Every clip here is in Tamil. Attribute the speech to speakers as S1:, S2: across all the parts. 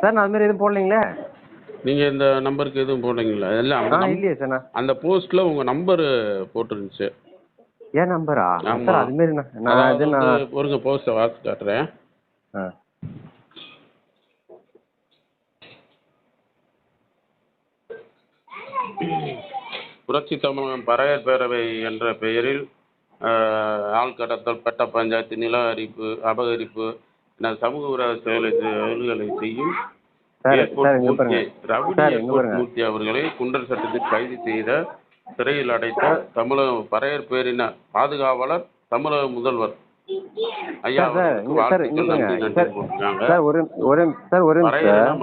S1: சார் நான் அது மாதிரி எதுவும் போடலைங்களே?
S2: நீங்க இந்த நம்பருக்கு எதுவும் போடுறீங்களா இல்ல
S1: ஆ
S2: நம்-
S1: இல்லையே சார் நான்
S2: அந்த போஸ்ட்ல உங்க நம்பர் போட்டுருந்துச்சு.
S1: ஏன் நம்பரா?
S2: ஆமா.
S1: சார் அது மாதிரி நான் நான் இது நான்
S2: ஒருங்க போஸ்ட்டை வாசிச்சு காட்டுறேன்.
S1: ஆ.
S2: புரட்சி தமிழகம் பறையர் பேரவை என்ற பெயரில் ஆஹ், ஆள் கடத்தல் பட்ட பஞ்சாயத்து நில அரிப்பு அபகரிப்பு என சமூக செயல்களை செய்யும் மூர்த்தி அவர்களை குண்டர் சட்டத்தில் கைது செய்த சிறையில் அடைத்த தமிழக பறையர் பேரின பாதுகாவலர் தமிழக முதல்வர்.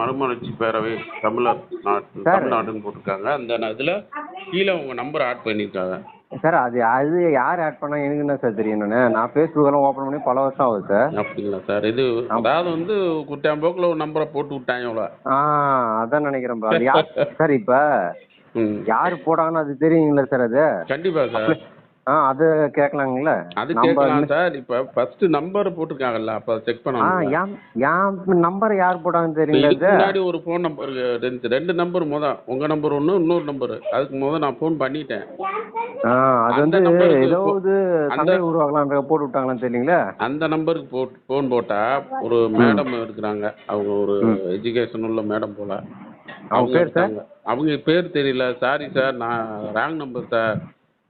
S2: மறுமலர்ச்சி பேரவை தமிழர் நாட்டு. தமிழ்நாடுன்னு போட்டிருக்காங்க. அந்த இதுல கீழே உங்க நம்பர் ஆட் பண்ணியிருக்காங்க.
S1: சார் அது அது யார் ஆட் பண்ணா? எனக்கு என்ன சார் தெரியும் நானு ஃபேஸ்புக் எல்லாம் ஓப்பன் பண்ணி பல வருஷம் ஆகுது சார்
S2: அப்படிங்களா சார் இது அதாவது வந்து குட்டியாம்போக்கில் ஒரு நம்பரை போட்டு விட்டாங்க இவ்வளோ
S1: ஆ அதான் நினைக்கிறேன் bro. அது யார் சார் இப்ப யார் போடாங்கன்னு அது தெரியுங்களா சார் அது?
S2: கண்டிப்பா சார்
S1: ஆ அது கேட்கலாங்களா
S2: அது கேட்கலாம் சார். இப்போ ஃபர்ஸ்ட் நம்பர் போட்டிருக்காங்கல்ல அப்போ செக்
S1: ஆ
S2: பண்ணணும்
S1: என் நம்பர் யார் போட்டாங்கன்னு சார்.
S2: முன்னாடி ஒரு ஃபோன் நம்பர் ரெண்டு ரெண்டு நம்பர் முத உங்க நம்பர் ஒன்று இன்னொரு நம்பர் அதுக்கு முத நான் ஃபோன் பண்ணிட்டேன்.
S1: ஆ அது வந்து ஏதோ
S2: அந்த-
S1: சண்டை உருவாக்கலான்ற போட்டு விட்டாங்களான்னு தெரியலீங்களா?
S2: அந்த நம்பருக்கு போ ஃபோன் போட்டா ஒரு மேடம் இருக்கிறாங்க. அவங்க ஒரு எஜுகேஷன் உள்ள மேடம் போல.
S1: அவங்க பேர் சார்?
S2: அவங்க பேர் தெரியல. சாரி சார் நான் ராங் நம்பர் சார்.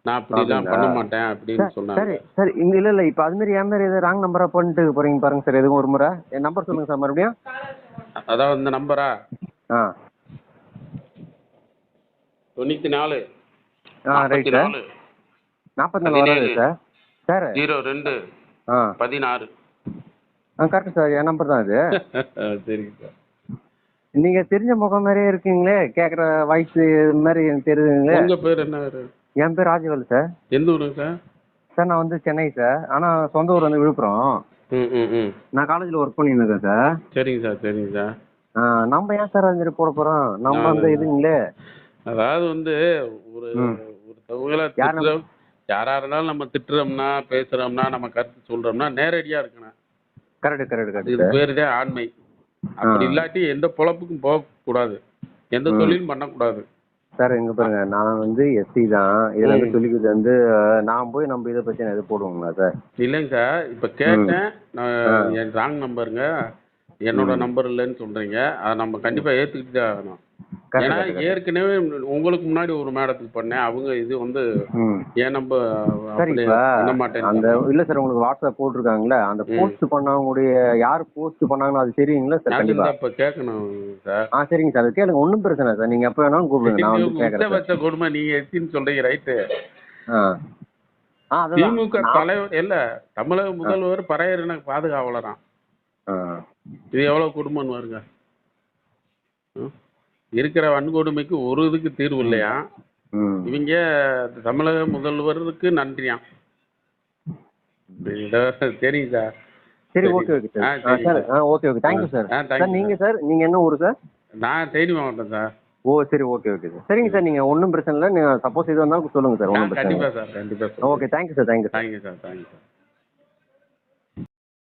S2: நான் அப்படிலாம்
S1: அப்படிங்களா?
S2: பண்ண மாட்டேன் அப்படின்னு
S1: சார்
S2: சொன்னாங்க.
S1: சரி சார். இங்க இல்ல இல்ல. இப்ப அது மாதிரி என் மாதிரி எதாவது ராங் நம்பரா பண்ணிட்டு போறீங்க பாருங்க சார் எதுவும் ஒரு முறை. என் நம்பர் சொல்லுங்க சார் மறுபடியும்.
S2: அதாவது இந்த நம்பரா
S1: ஆ.
S2: தொண்ணூற்றி நாலு.
S1: ஆ ரைட் சார் நாற்பத்தி நாலு வராது சார் சார்
S2: ஜீரோ ரெண்டு.
S1: ஆ.
S2: பதினாறு.
S1: ஆ கரெக்ட் சார் என் நம்பர் தான் இது
S2: சரிங்க சார்
S1: நீங்க தெரிஞ்ச முகம் மாதிரியே இருக்கீங்களே. கேக்குற வாய்ஸ் மாதிரி எனக்கு தெரியுதுங்களே.
S2: உங்க பேர் என்ன?
S1: என் பேர் ராஜவேல் சார்.
S2: எந்த ஊருங்க சார்?
S1: சார் நான் வந்து சென்னை சார். ஆனா சொந்த ஊர் வந்து விழுப்புரம்.
S2: ம் ம் ம்.
S1: நான் காலேஜ்ல ஒர்க் பண்ணிட்டு இருக்கேன் சார்.
S2: சரிங்க சார் சரிங்க சார்.
S1: ஆ, நம்ம ஏன் சார் மாதிரி போட போறோம்? நம்ம வந்து இதுங்களே
S2: அதாவது வந்து ஒரு
S1: ம்.
S2: ஒருத்தவங்கள
S1: யார் நம்ம-
S2: திட்டுறோம். யாரா இருந்தாலும் நம்ம திட்டுறோம்னா பேசுறோம்னா நம்ம கருத்து சொல்றோம்னா நேரடியா இருக்கணும்.
S1: கரெக்ட் கரெக்ட்
S2: இது
S1: கரெக்ட்
S2: பேரு தான் ஆண்மை. அப்படி இல்லாட்டி எந்த பொழப்புக்கும் போக கூடாது எந்த தொழிலும் பண்ணக்கூடாது.
S1: சார் இங்க பாருங்க. நான் வந்து எஸ்சி தான். இதுல வந்து சொல்லிக்கிறது வந்து நான் போய் நம்ம இதை பத்தி எது போடுவோங்களா சார்?
S2: இல்லைங்க சார். இப்ப கேட்டேன். நான் என் ராங் நம்பருங்க என்னோட நம்பர் இல்லைன்னு சொல்றீங்க. அதை நம்ம கண்டிப்பா ஏத்துக்கிட்டு தான் ஆகணும். ஏன்னா. ஏற்கனவே உங்களுக்கு முன்னாடி ஒரு மேடத்துக்கு பண்ணேன். அவங்க இது வந்து
S1: ம்.
S2: என் நம்பர்
S1: சார்
S2: அப்படி
S1: இப்ப
S2: பண்ண மாட்டேன்
S1: அந்த இல்ல சார் உங்களுக்கு வாட்ஸ்அப் போட்டிருக்காங்கல்ல அந்த போஸ்ட் பண்ணவங்களுடைய யார் போஸ்ட் பண்ணாங்கன்னு அது தெரியுங்களா சார்? கண்டிப்பா.
S2: இப்ப கேட்கணும் சார்.
S1: ஆ சரிங்க சார். கேளுங்க ஒன்றும் பிரச்சனை சார். நீங்க எப்போ வேணாலும் கூப்பிடுங்க. நான் வந்து கேட்கறேன்
S2: கொடுமை நீங்க எத்தின்னு சொல்றீங்க ரைட்டு. திமுக தலைவர் இல்ல தமிழக முதல்வர் பறையறின பாதுகாவலராம்.
S1: ஆ.
S2: இது எவ்வளவு குடும்பம்னு வருங்க? இருக்கிற வன்கொடுமைக்கு ஒரு இதுக்கு தீர்வு இல்லையா? இவங்க தமிழக முதல்வருக்கு நன்றியாம். தெரியும் சார்.
S1: சரி okay okay sir. Sir. Okay okay. Thank you sir sir நீங்க சார். நீங்க என்ன ஊர் சார்?
S2: நான் தேனி மாவட்டம் சார்.
S1: ஓ சரி ஓகே ஓகே சார். சரிங்க சார். நீங்க ஒன்றும் பிரச்சனை இல்லை. நீங்க சப்போஸ் இது வந்தாலும் சொல்லுங்க சார். ஒன்றும் பிரச்சனை
S2: கண்டிப்பா சார் கண்டிப்பா
S1: okay thank you sir thank you
S2: thank you sir thank you sir